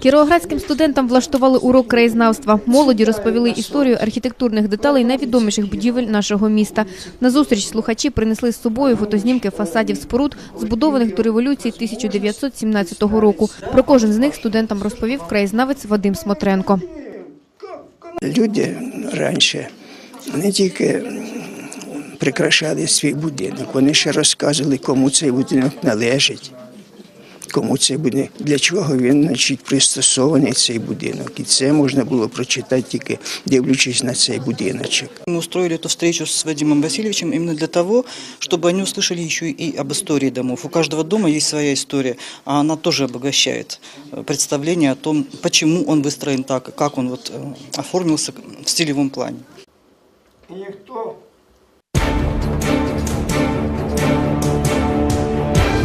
Кіровоградським студентам влаштували урок краєзнавства. Молоді розповіли історію архітектурних деталей найвідоміших будівель нашого міста. На зустріч слухачі принесли з собою фотознімки фасадів споруд, збудованих до революції 1917 року. Про кожен з них студентам розповів краєзнавець Вадим Смотренко. Люди раніше не тільки прикрашали свій будинок, вони ще розказували, кому цей будинок належить, кому цей будинок, для чого він значить, пристосований цей будинок. І це можна було прочитати тільки дивлячись на цей будиночок. Мы устроили эту встречу с Вадимом Васильевичем именно для того, чтобы они услышали еще и об истории домов. У каждого дома есть своя история, а она тоже обогащает э, представление о том, почему он выстроен так, как он вот э, оформился в стилевом плане.